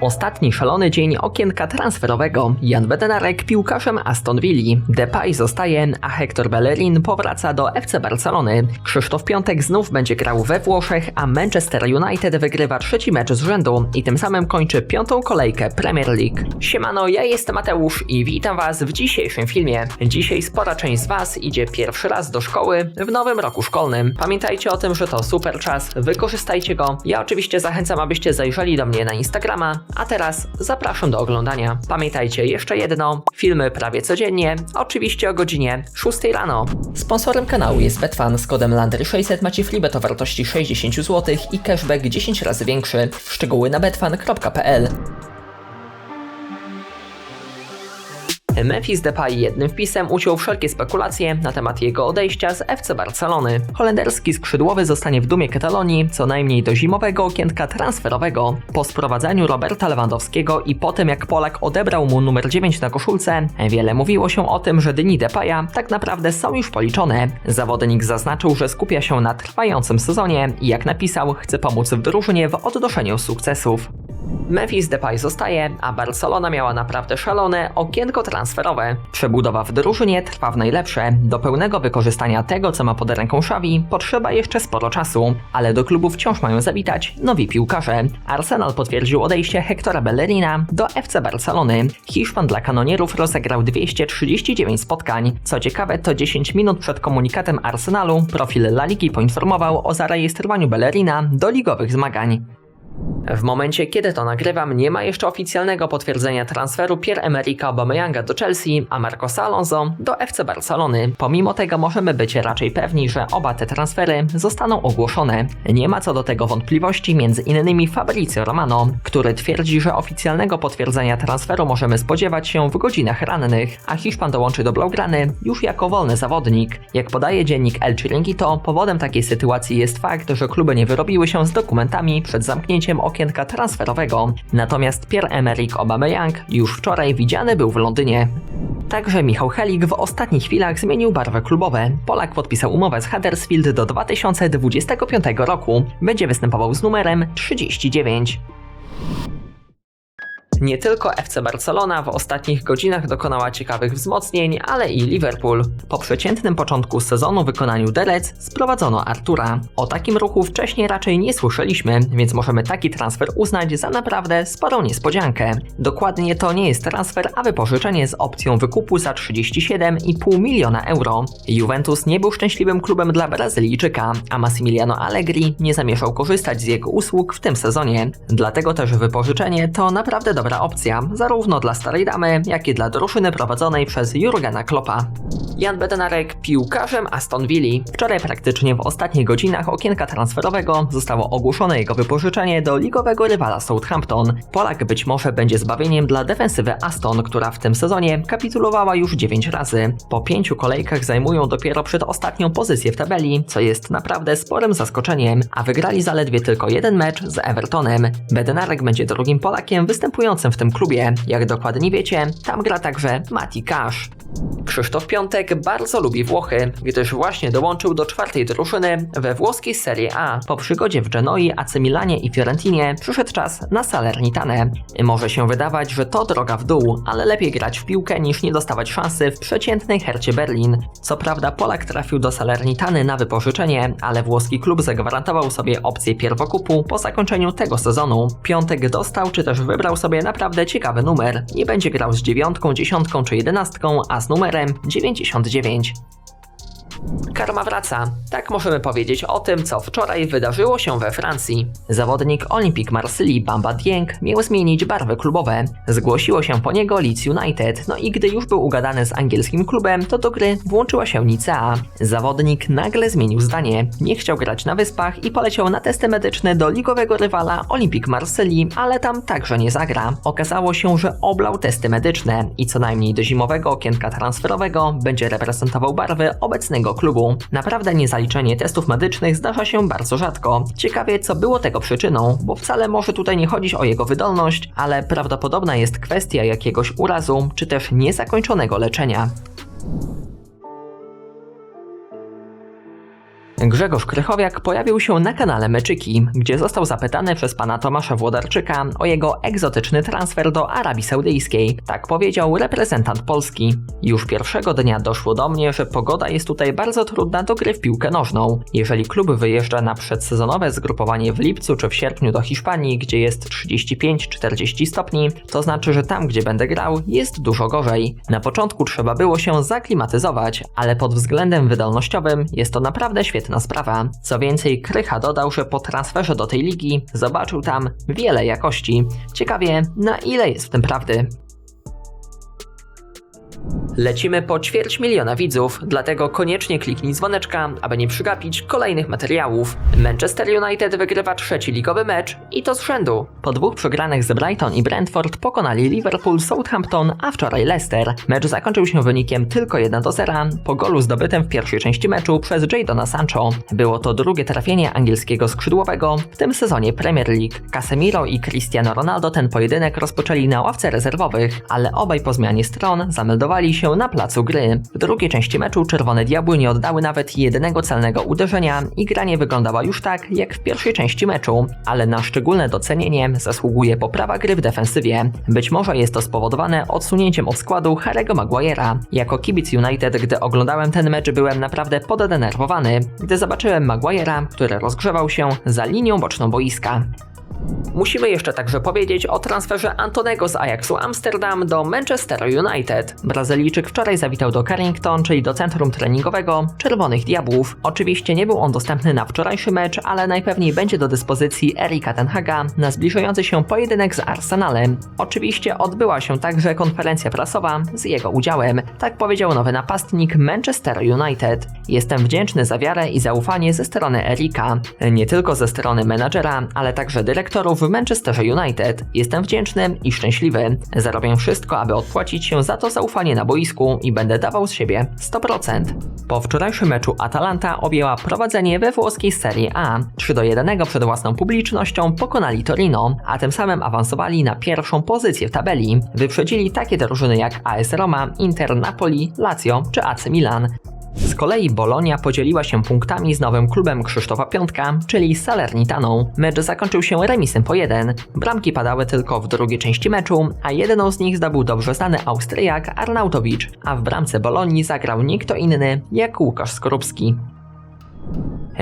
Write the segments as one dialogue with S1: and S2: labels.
S1: Ostatni szalony dzień okienka transferowego. Jan Bednarek piłkarzem Aston Villa. Depay zostaje, a Hector Bellerin powraca do FC Barcelony. Krzysztof Piątek znów będzie grał we Włoszech, a Manchester United wygrywa trzeci mecz z rzędu i tym samym kończy piątą kolejkę Premier League. Siemano, ja jestem Mateusz i witam Was w dzisiejszym filmie. Dzisiaj spora część z Was idzie pierwszy raz do szkoły w nowym roku szkolnym. Pamiętajcie o tym, że to super czas, wykorzystajcie go. Ja oczywiście zachęcam, abyście zajrzeli do mnie na Instagrama, a teraz zapraszam do oglądania. Pamiętajcie jeszcze jedno, filmy prawie codziennie, oczywiście o godzinie 6 rano. Sponsorem kanału jest Betfan z kodem LANDRY600 macie freebet o wartości 60 zł i cashback 10 razy większy. Szczegóły na betfan.pl Memphis Depay jednym wpisem uciął wszelkie spekulacje na temat jego odejścia z FC Barcelony. Holenderski skrzydłowy zostanie w dumie Katalonii co najmniej do zimowego okienka transferowego. Po sprowadzeniu Roberta Lewandowskiego i po tym jak Polak odebrał mu numer 9 na koszulce, wiele mówiło się o tym, że dni Depaya tak naprawdę są już policzone. Zawodnik zaznaczył, że skupia się na trwającym sezonie i jak napisał, chce pomóc w drużynie w odnoszeniu sukcesów. Memphis Depay zostaje, a Barcelona miała naprawdę szalone okienko transferowe. Przebudowa w drużynie trwa w najlepsze. Do pełnego wykorzystania tego, co ma pod ręką Xavi, potrzeba jeszcze sporo czasu, ale do klubu wciąż mają zawitać nowi piłkarze. Arsenal potwierdził odejście Hectora Bellerina do FC Barcelony. Hiszpan dla kanonierów rozegrał 239 spotkań. Co ciekawe, to 10 minut przed komunikatem Arsenalu profil La Ligi poinformował o zarejestrowaniu Bellerina do ligowych zmagań. W momencie, kiedy to nagrywam, nie ma jeszcze oficjalnego potwierdzenia transferu Pierre-Emerick'a Aubameyanga do Chelsea, a Marcosa Alonso do FC Barcelony. Pomimo tego możemy być raczej pewni, że oba te transfery zostaną ogłoszone. Nie ma co do tego wątpliwości, między innymi Fabrizio Romano, który twierdzi, że oficjalnego potwierdzenia transferu możemy spodziewać się w godzinach rannych, a Hiszpan dołączy do Blaugrany już jako wolny zawodnik. Jak podaje dziennik El Chiringuito, powodem takiej sytuacji jest fakt, że kluby nie wyrobiły się z dokumentami przed zamknięciem okienka transferowego. Natomiast Pierre-Emerick Aubameyang już wczoraj widziany był w Londynie. Także Michał Helik w ostatnich chwilach zmienił barwę klubowe. Polak podpisał umowę z Huddersfield do 2025 roku. Będzie występował z numerem 39. Nie tylko FC Barcelona w ostatnich godzinach dokonała ciekawych wzmocnień, ale i Liverpool. Po przeciętnym początku sezonu wykonaniu Delec sprowadzono Artura. O takim ruchu wcześniej raczej nie słyszeliśmy, więc możemy taki transfer uznać za naprawdę sporą niespodziankę. Dokładnie to nie jest transfer, a wypożyczenie z opcją wykupu za 37,5 miliona euro. Juventus nie był szczęśliwym klubem dla Brazylijczyka, a Massimiliano Allegri nie zamierzał korzystać z jego usług w tym sezonie. Dlatego też wypożyczenie to naprawdę dobre dobra opcja, zarówno dla starej damy, jak i dla drużyny prowadzonej przez Jurgena Kloppa. Jan Bednarek piłkarzem Aston Villa. Wczoraj praktycznie w ostatnich godzinach okienka transferowego zostało ogłoszone jego wypożyczenie do ligowego rywala Southampton. Polak być może będzie zbawieniem dla defensywy Aston, która w tym sezonie kapitulowała już 9 razy. Po pięciu kolejkach zajmują dopiero przedostatnią pozycję w tabeli, co jest naprawdę sporym zaskoczeniem, a wygrali zaledwie tylko jeden mecz z Evertonem. Bednarek będzie drugim Polakiem występującym w tym klubie. Jak dokładnie wiecie, tam gra także Mati Cash. Krzysztof Piątek bardzo lubi Włochy, gdyż właśnie dołączył do czwartej drużyny we włoskiej Serie A. Po przygodzie w Genoi, AC Milanie i Fiorentinie przyszedł czas na Salernitane. Może się wydawać, że to droga w dół, ale lepiej grać w piłkę niż nie dostawać szansy w przeciętnej Hercie Berlin. Co prawda Polak trafił do Salernitany na wypożyczenie, ale włoski klub zagwarantował sobie opcję pierwokupu po zakończeniu tego sezonu. Piątek dostał czy też wybrał sobie naprawdę ciekawy numer. Nie będzie grał z dziewiątką, dziesiątką czy jedenastką, a z numerem 99. Karma wraca. Tak możemy powiedzieć o tym, co wczoraj wydarzyło się we Francji. Zawodnik Olympique Marseille Bamba Dieng miał zmienić barwy klubowe. Zgłosiło się po niego Leeds United, no i gdy już był ugadany z angielskim klubem, to do gry włączyła się Nicea. Zawodnik nagle zmienił zdanie. Nie chciał grać na wyspach i poleciał na testy medyczne do ligowego rywala Olympique Marseille, ale tam także nie zagra. Okazało się, że oblał testy medyczne i co najmniej do zimowego okienka transferowego będzie reprezentował barwy obecnego klubu. Naprawdę niezaliczenie testów medycznych zdarza się bardzo rzadko. Ciekawie, co było tego przyczyną, bo wcale może tutaj nie chodzić o jego wydolność, ale prawdopodobna jest kwestia jakiegoś urazu, czy też niezakończonego leczenia. Grzegorz Krychowiak pojawił się na kanale Meczyki, gdzie został zapytany przez pana Tomasza Włodarczyka o jego egzotyczny transfer do Arabii Saudyjskiej. Tak powiedział reprezentant Polski. Już pierwszego dnia doszło do mnie, że pogoda jest tutaj bardzo trudna do gry w piłkę nożną. Jeżeli klub wyjeżdża na przedsezonowe zgrupowanie w lipcu czy w sierpniu do Hiszpanii, gdzie jest 35-40 stopni, to znaczy, że tam, gdzie będę grał, jest dużo gorzej. Na początku trzeba było się zaklimatyzować, ale pod względem wydolnościowym jest to naprawdę świetna sprawa. Co więcej, Krycha dodał, że po transferze do tej ligi zobaczył tam wiele jakości. Ciekawie, na ile jest w tym prawdy. Lecimy po ćwierć miliona widzów, dlatego koniecznie kliknij dzwoneczka, aby nie przegapić kolejnych materiałów. Manchester United wygrywa trzeci ligowy mecz i to z rzędu. Po dwóch przegranych z Brighton i Brentford pokonali Liverpool, Southampton, a wczoraj Leicester. Mecz zakończył się wynikiem tylko 1 do 0 po golu zdobytym w pierwszej części meczu przez Jadona Sancho. Było to drugie trafienie angielskiego skrzydłowego w tym sezonie Premier League. Casemiro i Cristiano Ronaldo ten pojedynek rozpoczęli na ławce rezerwowych, ale obaj po zmianie stron zameldowali się na placu gry. W drugiej części meczu Czerwone Diabły nie oddały nawet jednego celnego uderzenia i gra nie wyglądała już tak, jak w pierwszej części meczu, ale na szczególne docenienie zasługuje poprawa gry w defensywie. Być może jest to spowodowane odsunięciem od składu Harry'ego Maguire'a. Jako kibic United, gdy oglądałem ten mecz, byłem naprawdę poddenerwowany, gdy zobaczyłem Maguire'a, który rozgrzewał się za linią boczną boiska. Musimy jeszcze także powiedzieć o transferze Antonego z Ajaxu Amsterdam do Manchester United. Brazylijczyk wczoraj zawitał do Carrington, czyli do centrum treningowego Czerwonych Diabłów. Oczywiście nie był on dostępny na wczorajszy mecz, ale najpewniej będzie do dyspozycji Erika Tenhaga na zbliżający się pojedynek z Arsenalem. Oczywiście odbyła się także konferencja prasowa z jego udziałem. Tak powiedział nowy napastnik Manchester United. Jestem wdzięczny za wiarę i zaufanie ze strony Erika. Nie tylko ze strony menadżera, ale także dyrektorów w Manchesterze United. Jestem wdzięczny i szczęśliwy. Zarobię wszystko, aby odpłacić się za to zaufanie na boisku i będę dawał z siebie 100%. Po wczorajszym meczu Atalanta objęła prowadzenie we włoskiej Serie A. 3 do 1 przed własną publicznością pokonali Torino, a tym samym awansowali na pierwszą pozycję w tabeli. Wyprzedzili takie drużyny jak AS Roma, Inter, Napoli, Lazio czy AC Milan. Z kolei Bolonia podzieliła się punktami z nowym klubem Krzysztofa Piątka, czyli Salernitaną. Mecz zakończył się remisem po jeden. Bramki padały tylko w drugiej części meczu, a jedną z nich zdobył dobrze znany Austriak Arnautowicz, a w bramce Bolonii zagrał nie kto inny jak Łukasz Skorupski.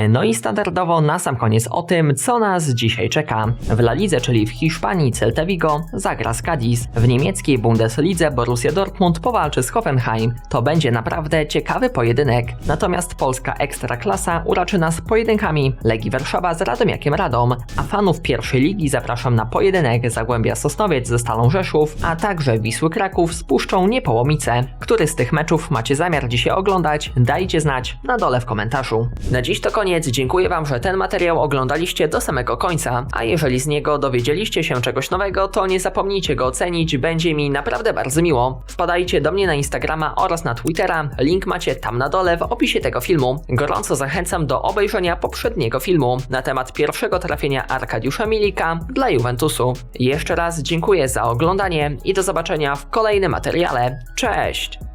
S1: No i standardowo na sam koniec o tym, co nas dzisiaj czeka. W La Lidze, czyli w Hiszpanii Celta Vigo zagra z Cadiz. W niemieckiej Bundeslidze Borussia Dortmund powalczy z Hoffenheim. To będzie naprawdę ciekawy pojedynek. Natomiast polska ekstraklasa uraczy nas pojedynkami Legii Warszawa z Radomiakiem Radom, a fanów pierwszej ligi zapraszam na pojedynek Zagłębia Sosnowiec ze Stalą Rzeszów, a także Wisły Kraków z Puszczą Niepołomice. Który z tych meczów macie zamiar dzisiaj oglądać? Dajcie znać na dole w komentarzu. Na dziś to koniec. Dziękuję Wam, że ten materiał oglądaliście do samego końca. A jeżeli z niego dowiedzieliście się czegoś nowego, to nie zapomnijcie go ocenić, będzie mi naprawdę bardzo miło. Wpadajcie do mnie na Instagrama oraz na Twittera, link macie tam na dole w opisie tego filmu. Gorąco zachęcam do obejrzenia poprzedniego filmu na temat pierwszego trafienia Arkadiusza Milika dla Juventusu. Jeszcze raz dziękuję za oglądanie i do zobaczenia w kolejnym materiale. Cześć!